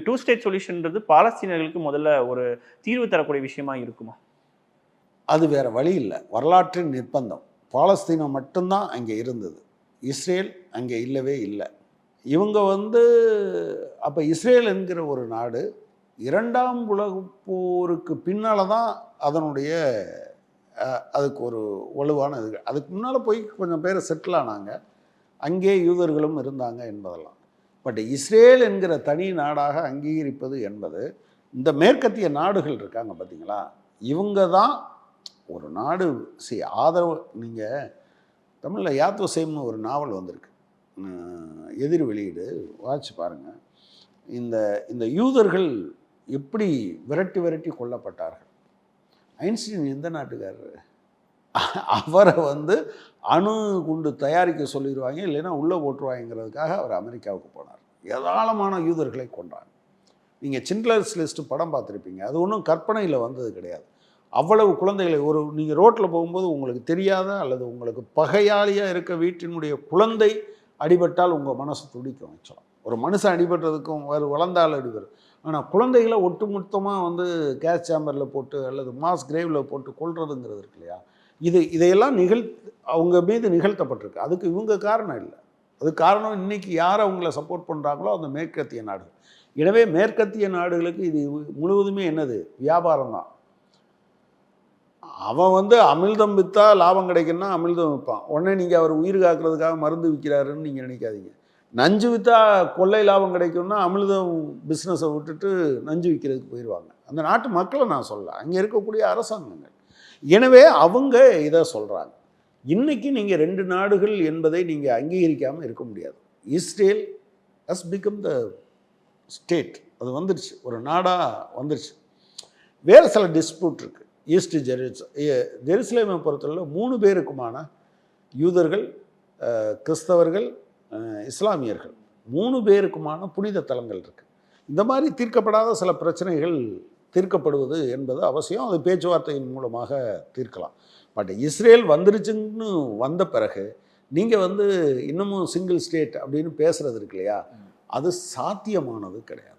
Two state சொல்யூஷன்ன்றது பாலஸ்தீனர்களுக்கு முதல்ல ஒரு தீர்வு தரக்கூடிய விஷயமா இருக்குமா? அது வேற வழி இல்லை. வரலாற்றின் நிர்பந்தம். பாலஸ்தீனம் மட்டும்தான் அங்கே இருந்தது. இஸ்ரேல் அங்கே இல்லவே இல்லை. இவங்க வந்து அப்போ இஸ்ரேல் என்கிற ஒரு நாடு இரண்டாம் உலக போருக்கு பின்னால் தான் அதனுடைய அதுக்கு ஒரு வலுவான இது. அதுக்கு முன்னால் போய் கொஞ்சம் பேர் செட்டில் ஆனாங்க. அங்கே யூதர்களும் இருந்தாங்க என்பதெல்லாம். பட் இஸ்ரேல் என்கிற தனி நாடாக அங்கீகரிப்பது என்பது இந்த மேற்கத்திய நாடுகள் இருக்காங்க பார்த்தீங்களா? இவங்க தான் ஒரு நாடு. சி ஆதரவு நீங்கள் தமிழில் யாத்வசேம்னு ஒரு நாவல் வந்திருக்கு. எதிர் வெளியீடு. வாட்சி பாருங்கள் இந்த இந்த யூதர்கள் எப்படி விரட்டி விரட்டி கொல்லப்பட்டார்கள்? ஐன்ஸ்டீன் எந்த நாட்டுக்காரர்? அவரை வந்து அணு குண்டு தயாரிக்க சொல்லிடுவாங்க இல்லைன்னா உள்ளே போட்டுருவாங்கிறதுக்காக அவர் அமெரிக்காவுக்கு போனார். ஏராளமான யூதர்களை கொண்டாங்க நீங்கள் சிண்ட்லர்ஸ் லிஸ்ட்டு படம் பார்த்துருப்பீங்க. அது ஒன்றும் கற்பனையில் வந்தது கிடையாது. அவ்வளவு குழந்தைகளை ஒரு நீங்கள் ரோட்டில் போகும்போது உங்களுக்கு தெரியாத அல்லது உங்களுக்கு பகையாளியாக இருக்க வீட்டினுடைய குழந்தை அடிபட்டால் உங்கள் மனசு துடிக்கும் ஆக்சுவலாக ஒரு மனுஷன் அடிபடுறதுக்கும் வேறு வளர்ந்தால் அடிபடும். ஆனால் குழந்தைகளை ஒட்டுமொத்தமாக வந்து கேஸ் சேம்பரில் போட்டு அல்லது மாஸ் கிரேவில் போட்டு கொள்றதுங்கிறது இருக்கு இல்லையா? இது இதையெல்லாம் நிகழ் அவங்க மீது நிகழ்த்தப்பட்டிருக்கு. அதுக்கு இவங்க காரணம் இல்லை. அது காரணம் இன்னைக்கு யார் அவங்கள சப்போர்ட் பண்ணுறாங்களோ அந்த மேற்கத்திய நாடுகள். எனவே மேற்கத்திய நாடுகளுக்கு இது முழுவதுமே என்னது? வியாபாரம் தான். அவன் வந்து அமிர்தம் விற்றா லாபம் கிடைக்குன்னா அமிர்தம் விற்பான். உடனே நீங்கள் அவர் உயிர் காக்கிறதுக்காக மருந்து விற்கிறாருன்னு நீங்கள் நினைக்காதீங்க. நஞ்சு விற்றா கொள்ளை லாபம் கிடைக்கும்னா அமிர்தம் பிஸ்னஸை விட்டுட்டு நஞ்சு விற்கிறதுக்கு போயிடுவாங்க அந்த நாட்டு மக்களை நான் சொல்ல அங்கே இருக்கக்கூடிய அரசாங்கங்கள். எனவே அவங்க இதை சொல்கிறாங்க இன்றைக்கி நீங்கள் ரெண்டு நாடுகள் என்பதை நீங்கள் அங்கீகரிக்காமல் இருக்க முடியாது. Israel has become the state அது வந்துருச்சு. ஒரு நாடாக வந்துருச்சு. வேறு சில டிஸ்பியூட் இருக்குது ஈஸ்ட் ஜெருஸ் ஜெருசலேமை பொறுத்தவரை மூணு பேருக்குமான யூதர்கள் கிறிஸ்தவர்கள் இஸ்லாமியர்கள். மூணு பேருக்குமான புனித தலங்கள் இருக்குது இந்த மாதிரி தீர்க்கப்படாத சில பிரச்சனைகள் தீர்க்கப்படுவது என்பது அவசியம். அது பேச்சுவார்த்தையின் மூலமாக தீர்க்கலாம். பட் இஸ்ரேல் வந்துருச்சுன்னு வந்த பிறகு நீங்கள் வந்து இன்னமும் சிங்கிள் ஸ்டேட் அப்படின்னு பேசுறது இருக்கு இல்லையா? அது சாத்தியமானது கிடையாது.